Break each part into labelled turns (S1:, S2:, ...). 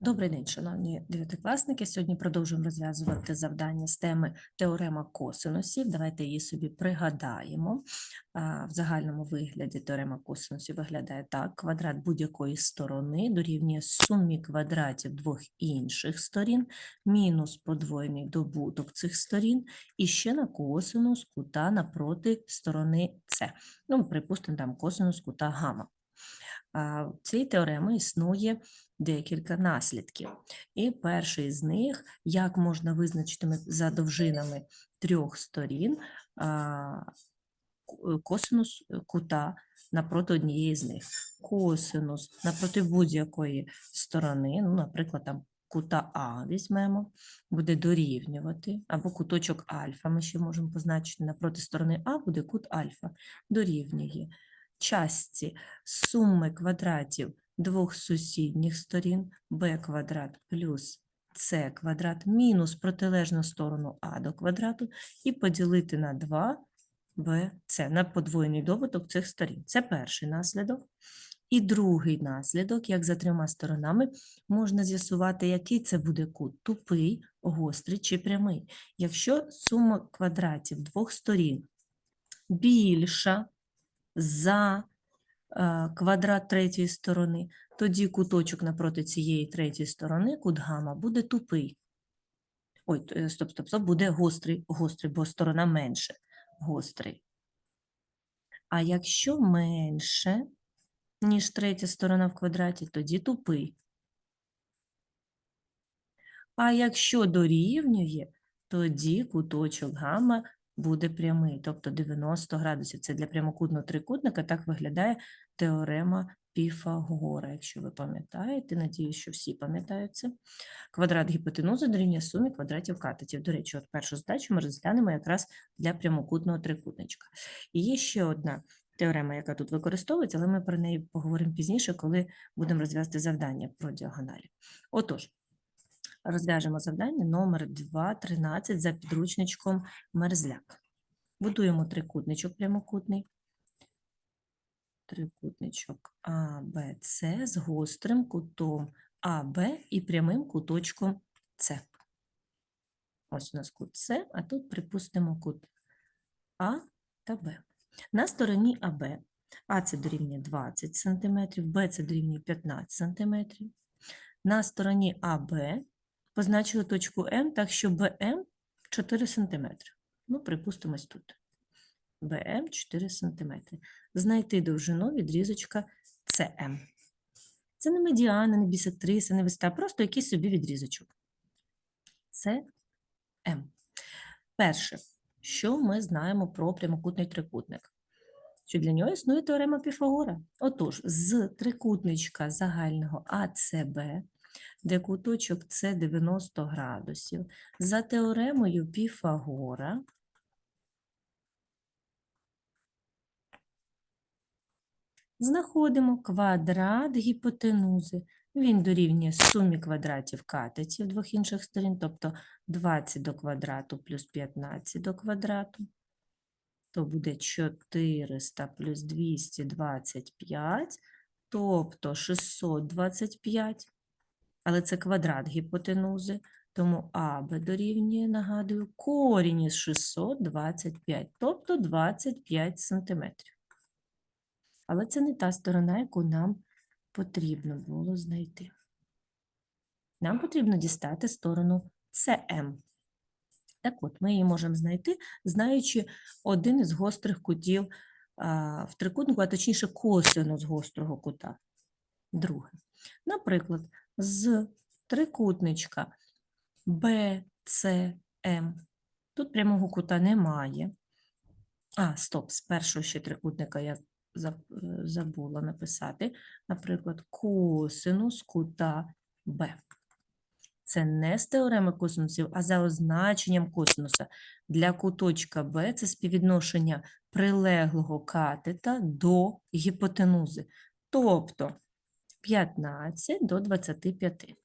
S1: Добрий день, шановні дев'ятикласники. Сьогодні продовжуємо розв'язувати завдання з теми теорема косинусів. Давайте її собі пригадаємо. В загальному вигляді теорема косинусів виглядає так: квадрат будь-якої сторони дорівнює сумі квадратів двох інших сторін, мінус подвоєний добуток цих сторін, і ще на косинус кута напроти сторони С. Ну, припустимо, там косинус кута гамма. В цій теоремі існує декілька наслідків. І перший з них, як можна визначити за довжинами трьох сторін косинус кута напроти однієї з них. Косинус напроти будь-якої сторони, ну, наприклад, там кута А візьмемо, буде дорівнювати, або куточок альфа ми ще можемо позначити напроти сторони А буде кут альфа, дорівнює частці суми квадратів двох сусідніх сторін b квадрат плюс c квадрат мінус протилежну сторону а до квадрату і поділити на 2 bc на подвоєний добуток цих сторін. Це перший наслідок. І другий наслідок, як за трьома сторонами, можна з'ясувати, який це буде кут – тупий, гострий чи прямий. Якщо сума квадратів двох сторін більша за е, квадрат третьої сторони, тоді куточок напроти цієї третьої сторони, кут гамма, буде тупий. Ой, е, стоп, стоп, стоп, буде гострий, гострий, бо сторона менше, гострий. А якщо менше, ніж третя сторона в квадраті, тоді тупий. А якщо дорівнює, тоді куточок гамма буде прямий, тобто 90 градусів. Це для прямокутного трикутника так виглядає теорема Піфагора, якщо ви пам'ятаєте. Надіюсь, що всі пам'ятають це. Квадрат гіпотенузи дорівнює сумі квадратів катетів. До речі, от першу задачу ми розглянемо якраз для прямокутного трикутничка. І є ще одна теорема, яка тут використовується, але ми про неї поговоримо пізніше, коли будемо розв'язати завдання про діагоналі. Отож, розв'яжемо завдання номер 2.13 за підручничком Мерзляк. Будуємо трикутничок прямокутний. Трикутничок А, Б, С з гострим кутом АБ і прямим куточком С. Ось у нас кут С, а тут припустимо кут А та Б. На стороні АБ А це дорівнює 20 см, Б це дорівнює 15 см. На стороні АБ позначили точку М так, що БМ 4 см. Ну, припустимо, ось тут. БМ 4 см. Знайти довжину відрізочка СМ. Це не медіана, не бісектриса, не висота, просто якийсь собі відрізочок. Це М. Перше, що ми знаємо про прямокутний трикутник? Що для нього існує теорема Піфагора. Отож, з трикутничка загального АЦБ, де куточок С 90 градусів, за теоремою Піфагора знаходимо квадрат гіпотенузи. Він дорівнює сумі квадратів катетів двох інших сторін, тобто 20 до квадрату плюс 15 до квадрату. То буде 400 плюс 225, тобто 625. Але це квадрат гіпотенузи, тому АБ дорівнює, нагадую, корінь із 625, тобто 25 сантиметрів. Але це не та сторона, яку нам потрібно було знайти. Нам потрібно дістати сторону CM. Так от, ми її можемо знайти, знаючи один із гострих кутів а, в трикутнику, а точніше косинус гострого кута. Друге. Наприклад, з трикутничка BCM. Тут прямого кута немає. А, стоп, з першого ще трикутника я забула написати. Наприклад, косинус кута Б. Це не з теореми косинусів, а за означенням косинуса. Для куточка Б це співвідношення прилеглого катета до гіпотенузи. Тобто 15 до 25.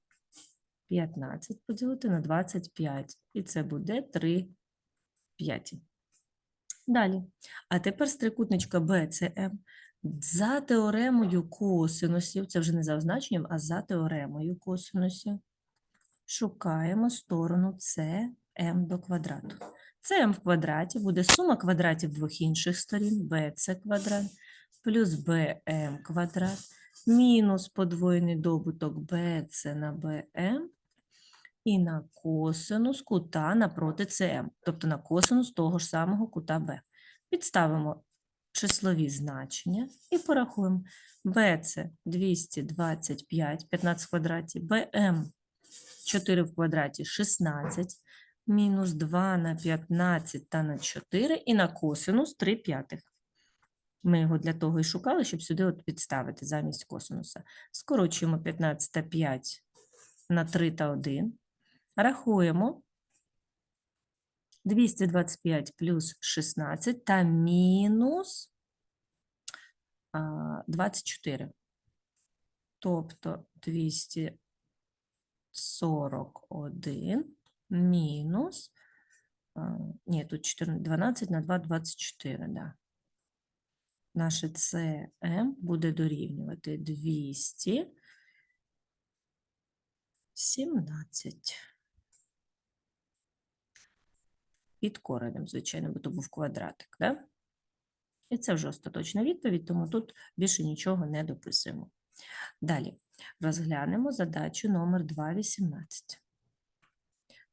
S1: 15 поділити на 25. І це буде 3 п'яті. Далі. А тепер з трикутничка BCM За теоремою косинусів, це вже не за означенням, а за теоремою косинусів, шукаємо сторону CM до квадрату. CM в квадраті буде сума квадратів двох інших сторін, BC квадрат плюс BM квадрат, мінус подвоєний добуток BC на BM і на косинус кута напроти CM, тобто на косинус того ж самого кута B. Підставимо числові значення і порахуємо. B це 225, 15 в квадраті, BM 4 в квадраті 16, мінус 2 на 15 та на 4 і на косинус 3 п'ятих. Ми його для того і шукали, щоб сюди от підставити замість косинуса. Скорочуємо 15 та 5 на 3 та 1. Рахуємо 225 плюс 16 та мінус 24. Тобто 241 мінус, ні, тут 14, 12 на 2, 24, да. Наше CM буде дорівнювати 217. Під коренем, звичайно, бо то був квадратик, да? І це вже остаточна відповідь, тому тут більше нічого не дописуємо. Далі розглянемо задачу номер 2.18.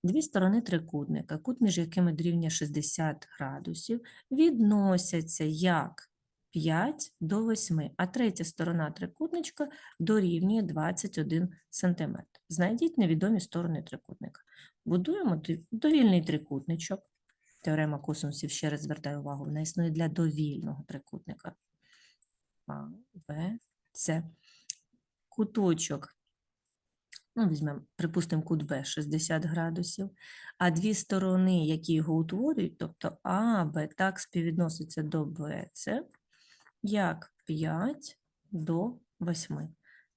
S1: Дві сторони трикутника, кут між якими дорівнює 60 градусів, відносяться як 5 до 8, а третя сторона трикутничка дорівнює 21 см. Знайдіть невідомі сторони трикутника. Будуємо довільний трикутничок. Теорема косинусів, ще раз звертаю увагу, вона існує для довільного трикутника. А, Б, С. Куточок. Ну, візьмемо, припустимо, кут Б 60 градусів, а дві сторони, які його утворюють, тобто А, Б, так співвідносяться до Б, С, як 5 до 8.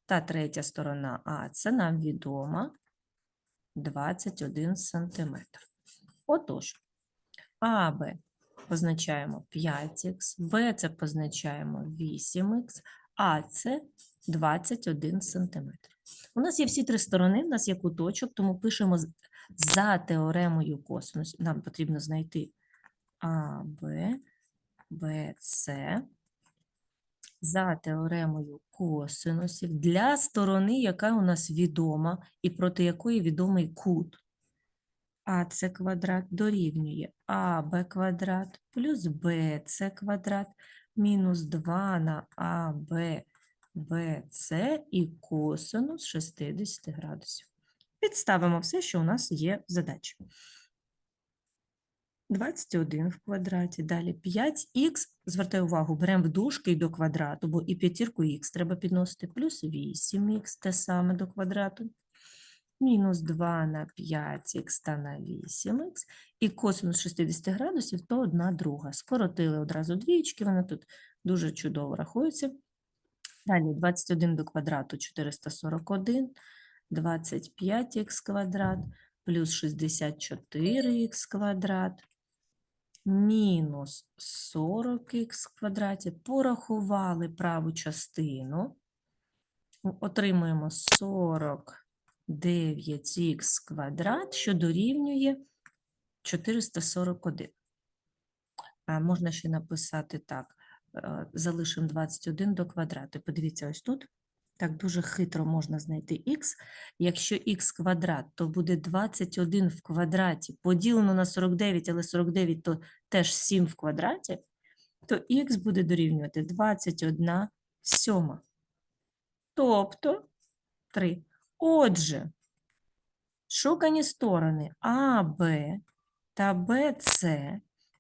S1: Та третя сторона А, це нам відома 21 см. Отож, АБ позначаємо 5х, Б це позначаємо 8х, а це 21 см. У нас є всі три сторони, у нас є куточок, тому пишемо за теоремою косинусів. Нам потрібно знайти АБ, БЦ за теоремою косинусів для сторони, яка у нас відома і проти якої відомий кут. АС квадрат дорівнює АБ квадрат плюс БЦ квадрат мінус 2 на АБ БЦ і косинус 60 градусів. Підставимо все, що у нас є в задачі. 21 в квадраті, далі 5х, звертаю увагу, беремо в дужки і до квадрату, бо і п'ятірку х треба підносити, плюс 8х, те саме до квадрату, мінус 2 на 5х та на 8х, і косинус 60 градусів – то одна друга. Скоротили одразу двічки, вона тут дуже чудово рахується. Далі 21 до квадрату 441, 25х квадрат плюс 64х квадрат мінус 40х в квадраті. Порахували праву частину. Отримуємо 49х квадрат, що дорівнює 441. А можна ще написати так. е, Залишимо 21 до квадрату. Подивіться, ось тут. Так дуже хитро можна знайти х. Якщо х квадрат, то буде 21 в квадраті поділено на 49, але 49 то теж 7 в квадраті, то х буде дорівнювати 21 сьома. Тобто 3. Отже, шукані сторони АБ та БЦ,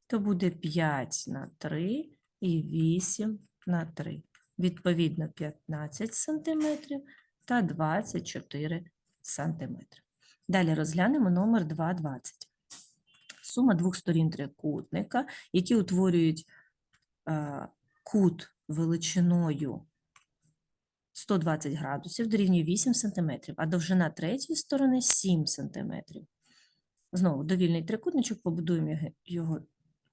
S1: то буде 5 на 3 і 8 на 3. Відповідно, 15 см та 24 см. Далі розглянемо номер 2,20. Сума двох сторін трикутника, які утворюють е, кут величиною 120 градусів, дорівнює 8 см, а довжина третьої сторони 7 см. Знову довільний трикутничок, побудуємо його- його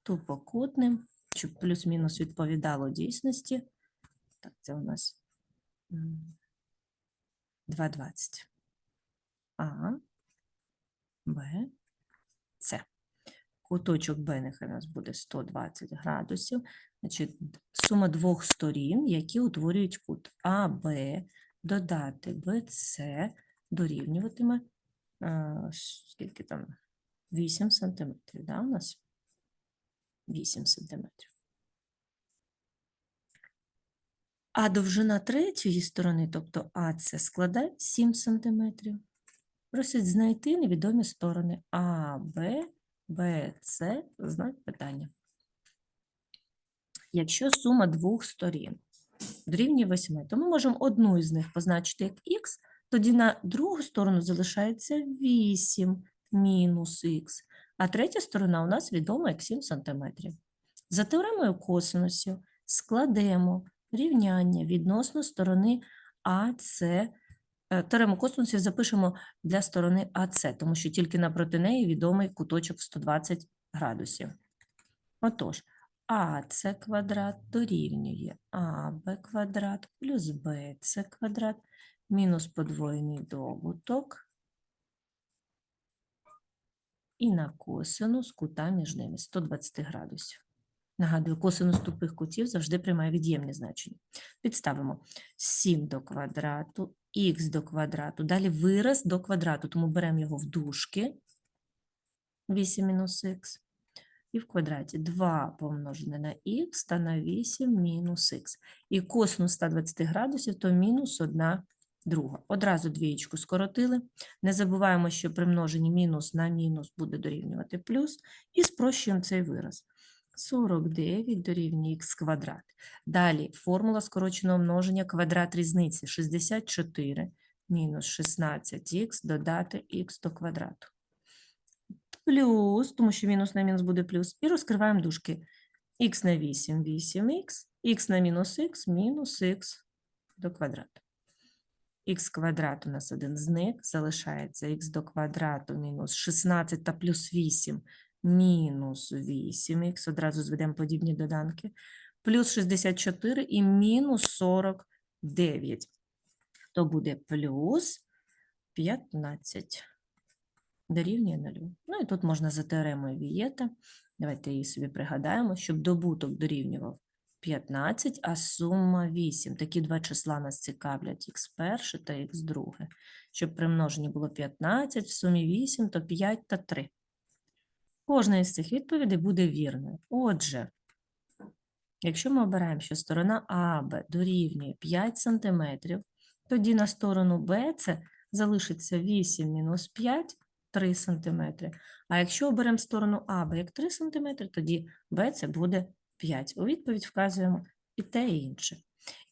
S1: тупокутним, щоб плюс-мінус відповідало дійсності. Так, це у нас м, 2,20. А, Б, С. Куточок Б нехай у нас буде 120 градусів. Значить, сума двох сторін, які утворюють кут АБ, додати БЦ, дорівнюватиме, е, скільки там, 8 сантиметрів, да, у нас? 8 сантиметрів. А довжина третьої сторони, тобто АЦ, складає 7 сантиметрів. Просять знайти невідомі сторони А, Б, Б, С, знак питання. Якщо сума двох сторін дорівнює 8, то ми можемо одну із них позначити як х, тоді на другу сторону залишається 8 мінус х, а третя сторона у нас відома як 7 см. За теоремою косинусів складемо рівняння відносно сторони АС. Е, Теорему косинусів запишемо для сторони АС, тому що тільки напроти неї відомий куточок 120 градусів. Отож, АС квадрат дорівнює АБ квадрат плюс БЦ квадрат мінус подвоєний добуток і на косинус кута між ними 120 градусів. Нагадую, косинус тупих кутів завжди приймає від'ємні значення. Підставимо 7 до квадрату, х до квадрату, далі вираз до квадрату, тому беремо його в дужки, 8 мінус х, і в квадраті 2 помножене на х та на 8 мінус х. І косинус 120 градусів, то мінус 1 друга. Одразу двієчку скоротили. Не забуваємо, що при множенні мінус на мінус буде дорівнювати плюс, і спрощуємо цей вираз. 49 дорівнює х квадрат. Далі формула скороченого множення квадрат різниці 64 мінус 16х додати х до квадрату. Плюс, тому що мінус на мінус буде плюс, і розкриваємо дужки. х на 8 – 8х, х на мінус х – мінус х до квадрату. х квадрат у нас один зник, залишається х до квадрату мінус 16 та плюс 8 мінус 8х, одразу зведемо подібні доданки, плюс 64 і мінус 49. То буде плюс 15 дорівнює 0. Ну і тут можна за теоремою Вієта, давайте її собі пригадаємо, щоб добуток дорівнював 15, а сума 8. Такі два числа нас цікавлять, х перше та х друге. Щоб при множенні було 15, в сумі 8, то 5 та 3. Кожна із цих відповідей буде вірною. Отже, якщо ми обираємо, що сторона АБ дорівнює 5 см, тоді на сторону БЦ залишиться 8 мінус 5 – 3 см. А якщо оберемо сторону АБ як 3 см, тоді БЦ буде 5. У відповідь вказуємо і те, і інше.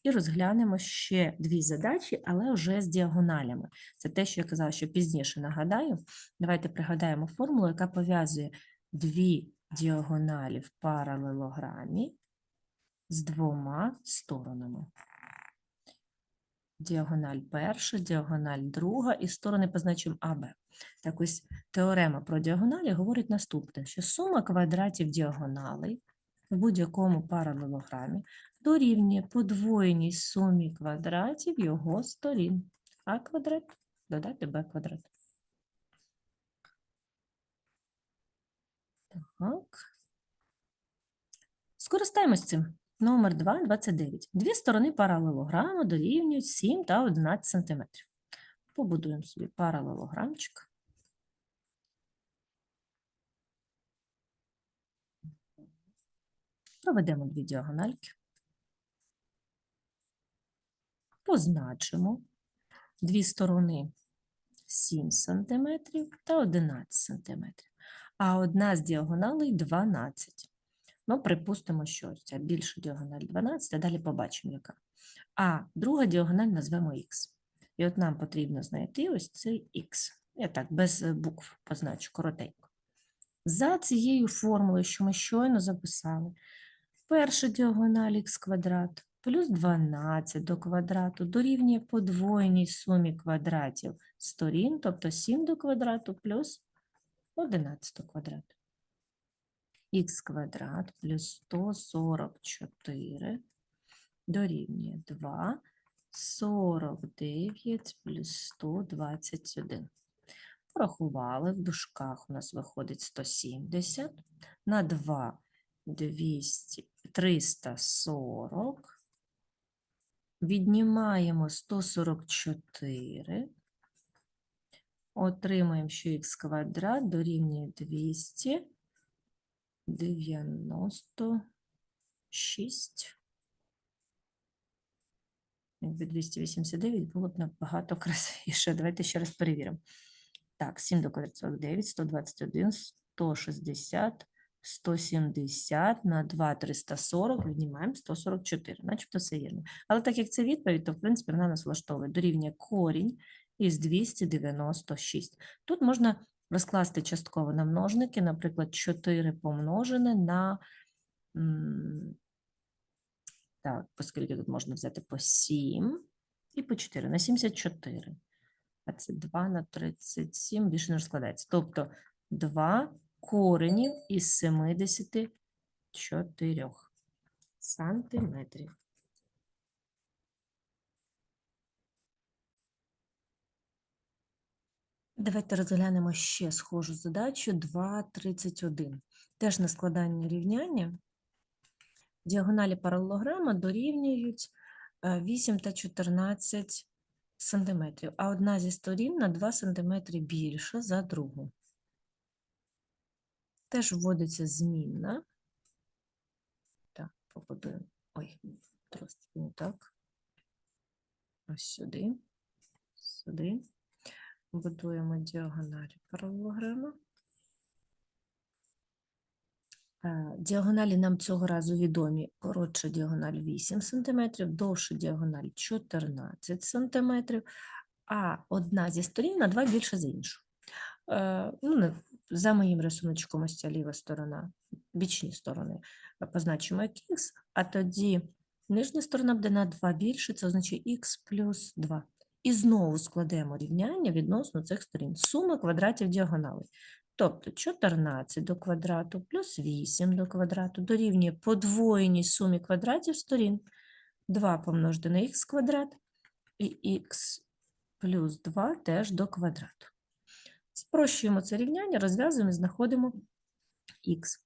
S1: І розглянемо ще дві задачі, але вже з діагоналями. Це те, що я казала, що пізніше нагадаю. Давайте пригадаємо формулу, яка пов'язує дві діагоналі в паралелограмі з двома сторонами. Діагональ перша, діагональ друга, і сторони позначимо АБ. Так ось теорема про діагоналі говорить наступне, що сума квадратів діагоналей в будь-якому паралелограмі дорівнює подвоєній сумі квадратів його сторін. А квадрат додати Б квадрат. Так. Скористаємось цим. Номер 2, 29. Дві сторони паралелограму дорівнюють 7 та 11 см. Побудуємо собі паралелограмчик. Проведемо дві діагональки. Позначимо дві сторони 7 см та 11 см. А одна з діагоналей 12. Ну, припустимо, що ця більша діагональ 12, а далі побачимо, яка. А друга діагональ назвемо х. І от нам потрібно знайти ось цей х. Я так, без букв позначу коротенько. За цією формулою, що ми щойно записали, перша діагональ х квадрат плюс 12 до квадрату дорівнює подвоєній сумі квадратів сторін, тобто 7 до квадрату плюс 11 до квадрату. х квадрат плюс 144 дорівнює 2, 49 плюс 121. Порахували, в дужках у нас виходить 170, на 2 200, 340. Віднімаємо 144. Отримаємо, що х квадрат дорівнює 296. Якби 289 було б набагато красивіше. Давайте ще раз перевіримо. Так, 7 до квадрату 49, 121, 160, 170 на 2 340, віднімаємо 144, начебто все вірно. Але так як це відповідь, то в принципі вона нас влаштовує. Дорівнює корінь із 296. Тут можна розкласти частково на множники, наприклад, 4 помножене на, так, оскільки тут можна взяти по 7 і по 4, на 74. А це 2 на 37, більше не розкладається. Тобто 2 коренів із 74 сантиметрів. Давайте розглянемо ще схожу задачу 2.31. Теж на складання рівняння. Діагоналі паралелограма дорівнюють е, 8 та 14 сантиметрів, а одна зі сторін на 2 сантиметри більша за другу. Теж вводиться змінна. Так, побудуємо. Ой, трошки не так. Ось сюди, сюди. Будуємо діагоналі паралелограма. Е, Діагоналі нам цього разу відомі. Коротша діагональ 8 см, довша діагональ 14 см, а одна зі сторін на 2 більше за іншу. Е, Ну, за моїм рисуночком ось ця ліва сторона, бічні сторони е, позначимо як х, а тоді нижня сторона буде на 2 більше, це означає х плюс 2. І знову складемо рівняння відносно цих сторін. Сума квадратів діагоналей. Тобто 14 до квадрату плюс 8 до квадрату дорівнює подвоєній сумі квадратів сторін. 2 помножити на х квадрат і х плюс 2 теж до квадрату. Спрощуємо це рівняння, розв'язуємо і знаходимо х.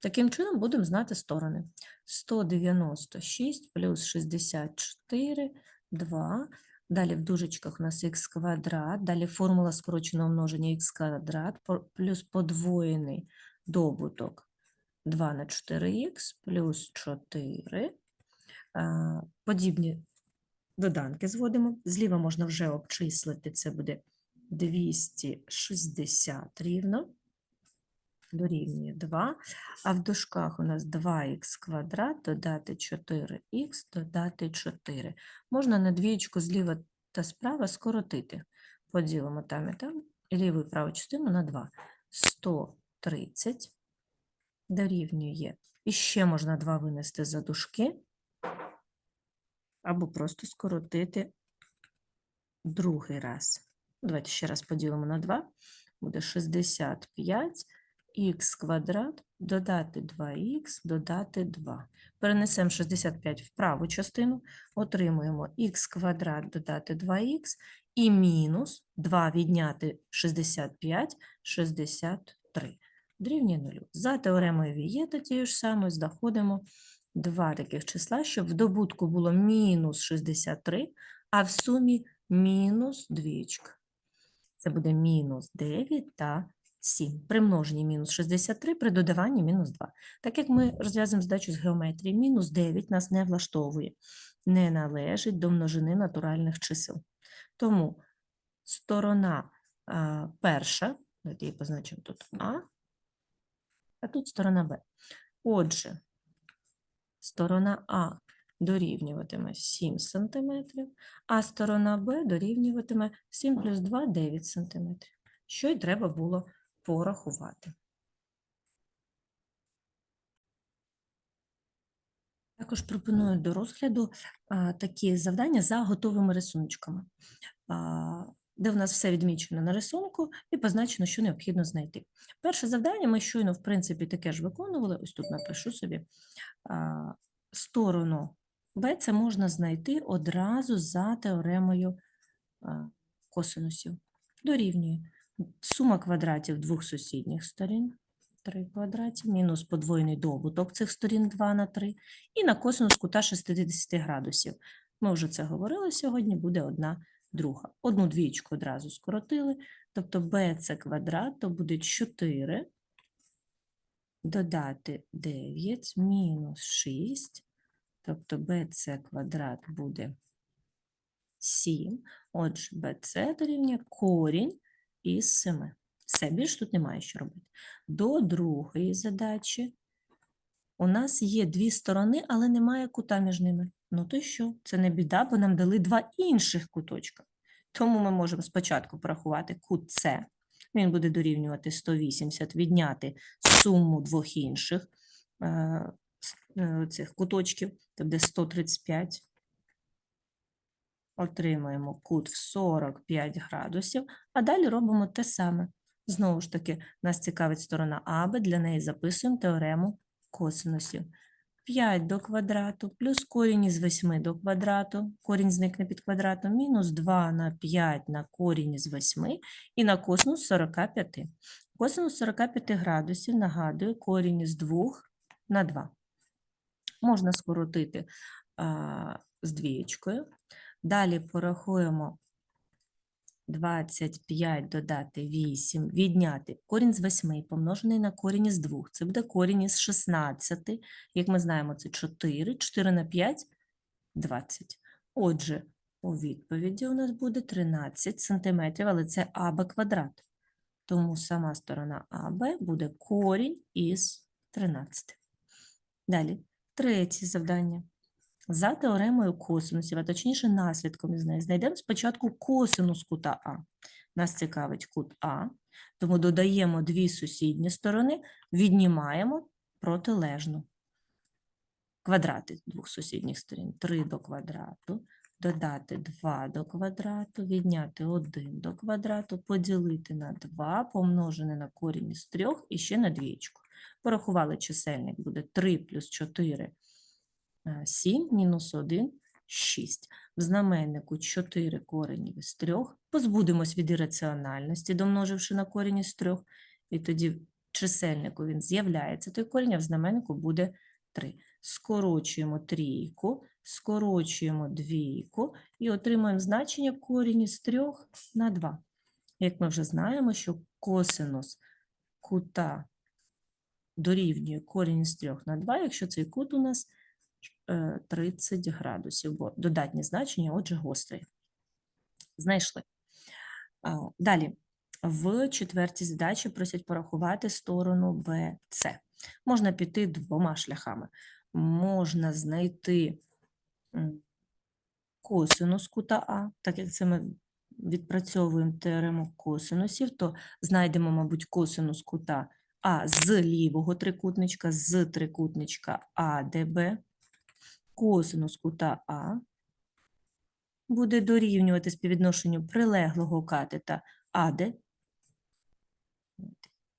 S1: Таким чином будемо знати сторони. 196 плюс 64, 2. Далі в дужечках у нас х квадрат, далі формула скороченого множення х квадрат плюс подвоєний добуток 2 на 4х плюс 4. Подібні доданки зводимо. Зліва можна вже обчислити, це буде 260 рівно, дорівнює 2. А в дужках у нас 2х квадрат, додати 4х, додати 4. Можна на двієчку зліва та справа скоротити. Поділимо там і там, і ліву і праву частину на 2. 130 дорівнює. І ще можна 2 винести за дужки, або просто скоротити другий раз. Давайте ще раз поділимо на 2. Буде 65 х квадрат, додати 2х, додати 2. Перенесемо 65 в праву частину, отримуємо х квадрат додати 2х і мінус 2 відняти 65, 63. Дорівнює 0. За теоремою Вієта тією ж самою знаходимо два таких числа, щоб в добутку було мінус 63, а в сумі мінус двічка. Це буде мінус 9 та 7. При множенні мінус 63, при додаванні мінус 2. Так як ми розв'язуємо задачу з геометрії, мінус 9 нас не влаштовує, не належить до множини натуральних чисел. Тому сторона а, перша, давайте її позначимо тут А, а тут сторона Б. Отже, сторона А дорівнюватиме 7 см, а сторона Б дорівнюватиме 7 плюс 2 – 9 см, що й треба було порахувати. Також пропоную до розгляду а, такі завдання за готовими рисуночками, а, де в нас все відмічено на рисунку і позначено, що необхідно знайти. Перше завдання ми щойно, в принципі, таке ж виконували. Ось тут напишу собі а, сторону b це можна знайти одразу за теоремою косинусів. Дорівнює сума квадратів двох сусідніх сторін 3 квадратів, мінус подвоєний добуток цих сторін 2 на 3, і на косинус кута 60 градусів. Ми вже це говорили сьогодні, буде одна друга. Одну двічку одразу скоротили, тобто b це квадрат, то буде 4 додати 9 мінус 6, тобто bc квадрат буде 7. Отже, bc дорівнює корінь із 7. Все, більш тут немає що робити. До другої задачі у нас є дві сторони, але немає кута між ними. Ну то що? Це не біда, бо нам дали два інших куточка. Тому ми можемо спочатку порахувати кут С. Він буде дорівнювати 180, відняти суму двох інших е, цих куточків, це буде 135. Отримаємо кут в 45 градусів, а далі робимо те саме. Знову ж таки, нас цікавить сторона АБ, для неї записуємо теорему косинусів. 5 до квадрату плюс корінь із 8 до квадрату, корінь зникне під квадратом, мінус 2 на 5 на корінь із 8 і на косинус 45. Косинус 45 градусів, нагадую, корінь із 2 на 2. Можна скоротити з двієчкою. Далі порахуємо 25 додати 8, відняти корінь з 8 помножений на корінь із 2. Це буде корінь із 16. Як ми знаємо, це 4. 4 на 5 – 20. Отже, у відповіді у нас буде 13 сантиметрів, але це АБ квадрат. Тому сама сторона АБ буде корінь із 13. Далі, третє завдання. За теоремою косинусів, а точніше наслідком із неї, знайдемо спочатку косинус кута А. Нас цікавить кут А, тому додаємо дві сусідні сторони, віднімаємо протилежну. Квадрати двох сусідніх сторін. 3 до квадрату, додати 2 до квадрату, відняти 1 до квадрату, поділити на 2, помножене на корінь із 3 і ще на двічку. Порахували чисельник, буде 3 плюс 4 Е, 7 мінус 1 – 6. В знаменнику 4 коренів із 3. Позбудемось від ірраціональності, домноживши на корінь із 3. І тоді в чисельнику він з'являється, той корінь, а в знаменнику буде 3. Скорочуємо трійку, скорочуємо двійку і отримуємо значення корінь із 3 на 2. Як ми вже знаємо, що косинус кута дорівнює корінь із 3 на 2, якщо цей кут у нас е, 30 градусів, бо додатнє значення, отже, гострий. Знайшли. Далі. В четвертій задачі просять порахувати сторону BC. Можна піти двома шляхами. Можна знайти косинус кута А, так як це ми відпрацьовуємо теорему косинусів, то знайдемо, мабуть, косинус кута А з лівого трикутничка, з трикутничка АДБ. Косинус кута А буде дорівнювати співвідношенню прилеглого катета АД.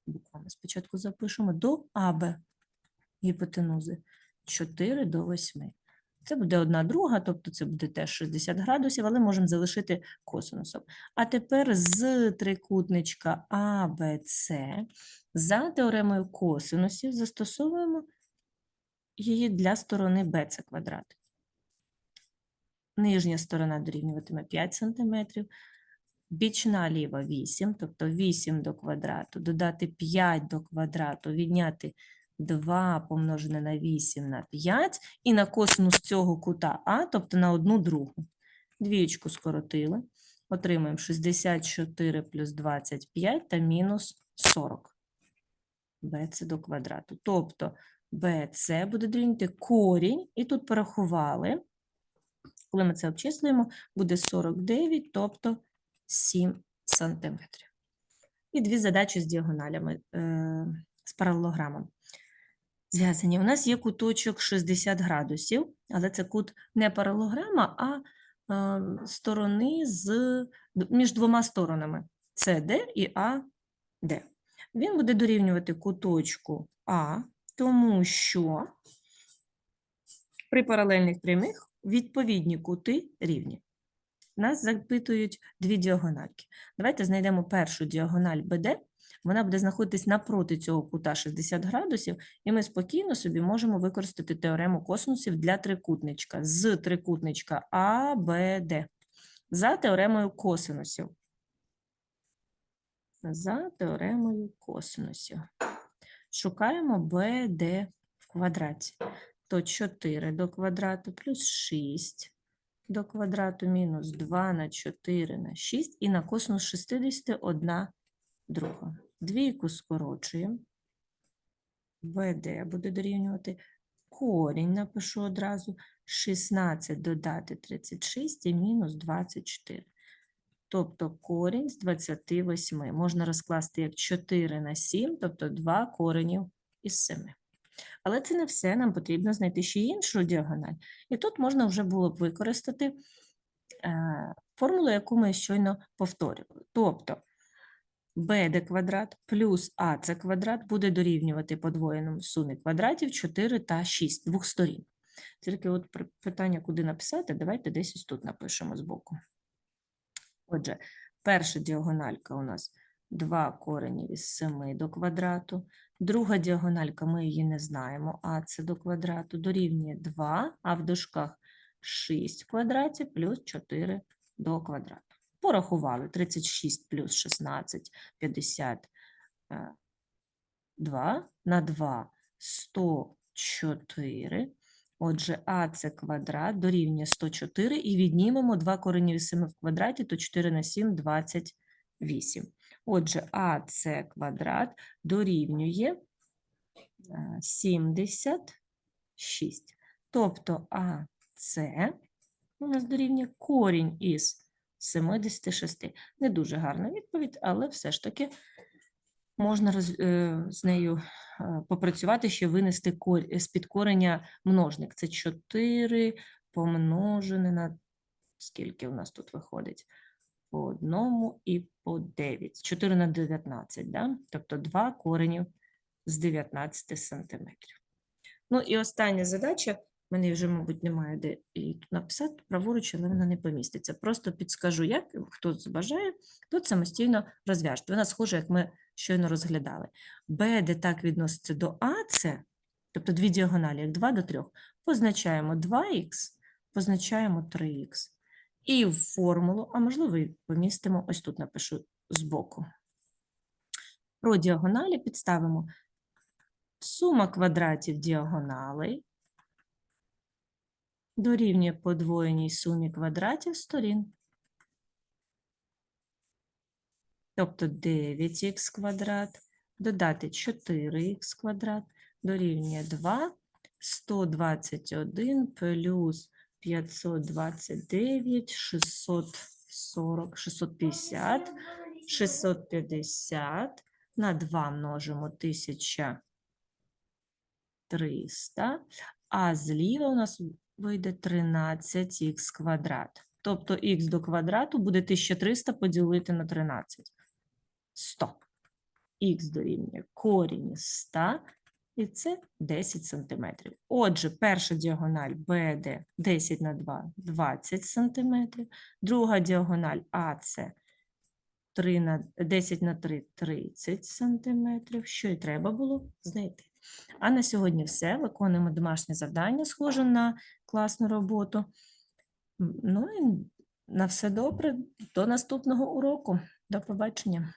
S1: Буквами спочатку запишемо до АБ гіпотенузи 4 до 8. Це буде одна друга, тобто це буде теж 60 градусів, але можемо залишити косинусом. А тепер з трикутничка АБЦ за теоремою косинусів застосовуємо її для сторони BC квадрат. Нижня сторона дорівнюватиме 5 см, бічна ліва 8, тобто 8 до квадрату, додати 5 до квадрату, відняти 2 помножене на 8 на 5 і на косинус цього кута А, тобто на одну другу. Двієчку скоротили, отримаємо 64 плюс 25 та мінус 40. BC до квадрату. Тобто BC буде дорівнювати корінь, і тут порахували. Коли ми це обчислюємо, буде 49, тобто 7 сантиметрів. І дві задачі з діагоналями, е, з паралелограмом. Зв'язані. У нас є куточок 60 градусів, але це кут не паралелограма, а е, сторони з, між двома сторонами CD і AD. Він буде дорівнювати куточку А, тому що При паралельних прямих відповідні кути рівні. Нас запитують дві діагональки. Давайте знайдемо першу діагональ БД. Вона буде знаходитись напроти цього кута 60 градусів, і ми спокійно собі можемо використати теорему косинусів для трикутничка з трикутничка АБД за теоремою косинусів. За теоремою косинусів. Шукаємо БД в квадраті. То 4 до квадрату плюс 6 до квадрату мінус 2 на 4 на 6 і на косинус 60 1 друга. Двійку скорочуємо. БД буде дорівнювати. Корінь напишу одразу. 16 додати 36 і мінус 24. Тобто корінь з 28 можна розкласти як 4 на 7, тобто 2 коренів із 7. Але це не все, нам потрібно знайти ще іншу діагональ. І тут можна вже було б використати е, формулу, яку ми щойно повторювали. Тобто bd квадрат плюс ac квадрат буде дорівнювати подвоєному сумі квадратів 4 та 6 двох сторін. Тільки от питання, куди написати, давайте десь ось тут напишемо збоку. Отже, перша діагональка у нас 2 коренів із 7 до квадрату. Друга діагональка, ми її не знаємо, а це до квадрату дорівнює 2, а в дужках 6 квадратів плюс 4 до квадрату. Порахували 36 плюс 16, 52 на 2 – 104. Отже, а це квадрат дорівнює 104 і віднімемо 2 коренів із 7 в квадраті, то 4 на 7 – 28. Отже, а це квадрат дорівнює е, 76. Тобто а це у нас дорівнює корінь із 76. Не дуже гарна відповідь, але все ж таки можна роз- е, з нею е, попрацювати, ще винести кор- з-під кореня множник. Це 4 помножене на скільки у нас тут виходить? По одному і по 9. 4 на 19, да? тобто 2 коренів з 19 сантиметрів. Ну і остання задача, мене вже, мабуть, немає де її тут написати, праворуч, але вона не поміститься. Просто підскажу, як, хто бажає, тут самостійно розв'яжете. Вона схожа, як ми щойно розглядали. Б, де так відноситься до АЦ, тобто дві діагоналі, як 2 до 3, позначаємо 2х, позначаємо 3х. І в формулу, а можливо, і помістимо, ось тут напишу збоку. Про діагоналі підставимо сума квадратів діагоналей дорівнює подвоєній сумі квадратів сторін. Тобто 9х квадрат додати 4х квадрат дорівнює 2, 121 плюс 529, 640, 650, 650 на 2 множимо 1300, а зліва у нас вийде 13х квадрат. Тобто х до квадрату буде 1300 поділити на 13. 100. Х дорівнює корінь із 100, і це 10 см. Отже, перша діагональ BD 10 на 2 – 20 см. Друга діагональ АЦ 3 на, 10 на 3 – 30 см. Що і треба було знайти. А на сьогодні все. Виконуємо домашнє завдання, схоже на класну роботу. Ну і на все добре. До наступного уроку. До побачення.